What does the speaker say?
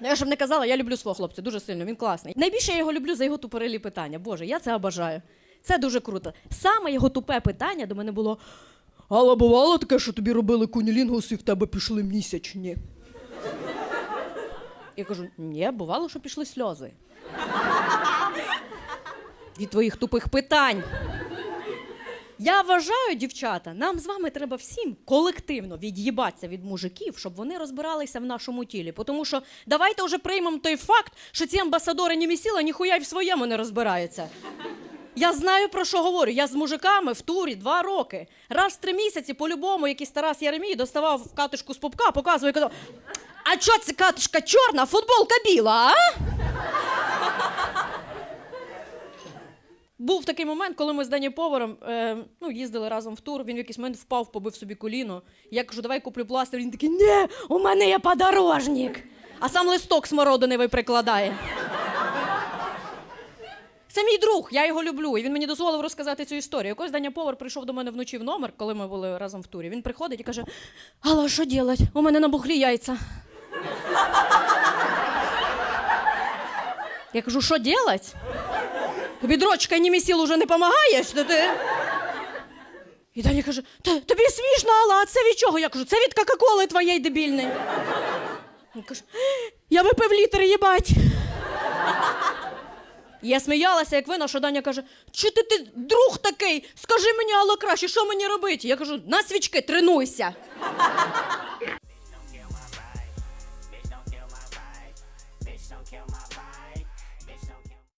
Ну, я щоб не казала, я люблю свого хлопця дуже сильно, він класний. Найбільше я його люблю за його тупорилі питання. Боже, я це обожаю. Це дуже круто. Саме його тупе питання до мене було: Алла, бувало таке, що тобі робили кунілінгус і в тебе пішли місячні. Я кажу: ні, бувало, що пішли сльози. Від твоїх тупих питань. Я вважаю, дівчата, нам з вами треба всім колективно від'їбатися від мужиків, щоб вони розбиралися в нашому тілі. Тому що давайте вже приймемо той факт, що ці амбасадори ні місіла, ніхуя й в своєму не розбираються. Я знаю про що говорю. Я з мужиками в турі два роки. Раз в три місяці по-любому якийсь Тарас Єремій доставав катишку з попка, показував і казав: А чо це катишка чорна, футболка біла, а? Був такий момент, коли ми з Дані Поваром е, ну, їздили разом в тур. Він в якийсь момент впав, побив собі коліно. Я кажу, давай куплю пластир. Він такий, ні, у мене є подорожник. А сам листок смородиневий прикладає. Це мій друг, я його люблю. І він мені дозволив розказати цю історію. Якось Даня Повар прийшов до мене вночі в номер, коли ми були разом в турі. Він приходить і каже: Алла, що делать? У мене набухлі яйця. Я кажу, що делать? Тобі дрочка ні сіл уже не допомагає? Що ти? І Даня каже: тобі смішно, Алла, а це від чого? Я кажу, це від Кока-Коли твоєї дебільної. Він каже, я випив літр, їбать. Я сміялася, як вина, що Даня каже: чи ти, ти друг такий? Скажи мені, Алла, краще, що мені робити? Я кажу, на свічки, тренуйся.